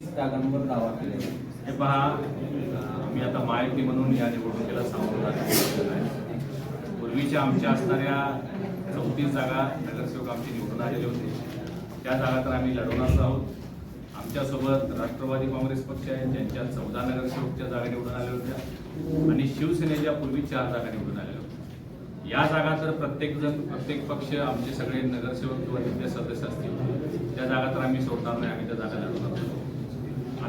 जागांवर दावा केलेला हे पहा मी आता माहिती म्हणून या निवडणुकीला सामोरं जात आहे. पूर्वीच्या आमच्या असणाऱ्या चौतीस जागा नगरसेवक आमचे निवडून आलेले होते. त्या जागा तर आम्ही लढवणारच आहोत. आमच्यासोबत राष्ट्रवादी काँग्रेस पक्ष आहे ज्यांच्या चौदा नगरसेवकच्या जागा निवडून आल्या होत्या. आणि शिवसेनेच्या पूर्वी चार जागा निवडून आल्या होत्या. या जागा तर प्रत्येक जण प्रत्येक पक्ष आमचे सगळे नगरसेवक किंवा तिथले सदस्य असतील. त्या जागा तर आम्ही सोडणार नाही आम्ही त्या जागा लढवणार आहोत.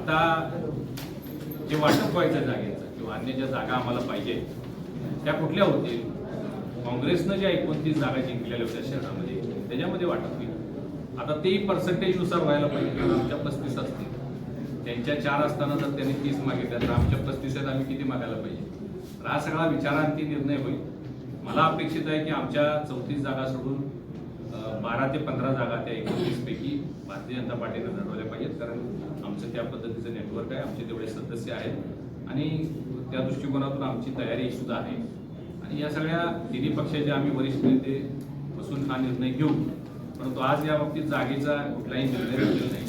आता जे वाटप व्हायचं जागेचं किंवा अन्य ज्या जागा आम्हाला पाहिजे त्या कुठल्या होतील? काँग्रेसनं ज्या एकोणतीस जागा जिंकलेल्या होत्या शहरामध्ये त्याच्यामध्ये वाटप होईल. आता तेही पर्सेंटेजनुसार व्हायला पाहिजे कारण आमच्या पस्तीस असतील. त्यांच्या चार असताना जर त्यांनी तीस मागितल्या तर आमच्या पस्तीस आहेत आम्ही किती मागायला पाहिजे? तर हा सगळा विचारांती निर्णय होईल. मला अपेक्षित आहे की आमच्या चौतीस जागा सोडून बारा ते पंधरा जागा त्या एकोणतीसपैकी भारतीय जनता पार्टीनं लढवल्या पाहिजेत कारण आमचं त्या पद्धतीचं नेटवर्क आहे आमचे तेवढे सदस्य आहेत. आणि त्या दृष्टिकोनातून आमची तयारी सुद्धा आहे. आणि या सगळ्या तिन्ही पक्षाचे आम्ही वरिष्ठ नेते बसून हा निर्णय घेऊ. परंतु आज या बाबतीत जागेचा कुठलाही निर्णय घेतलेला नाही.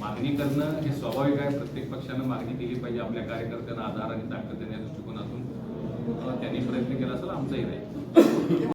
मागणी करणं हे स्वाभाविक आहे. प्रत्येक पक्षानं मागणी केली पाहिजे आपल्या कार्यकर्त्यांना आधार आणि ताकद देण्या दृष्टिकोनातून. त्यांनी प्रयत्न केला असेल आमचाही राहील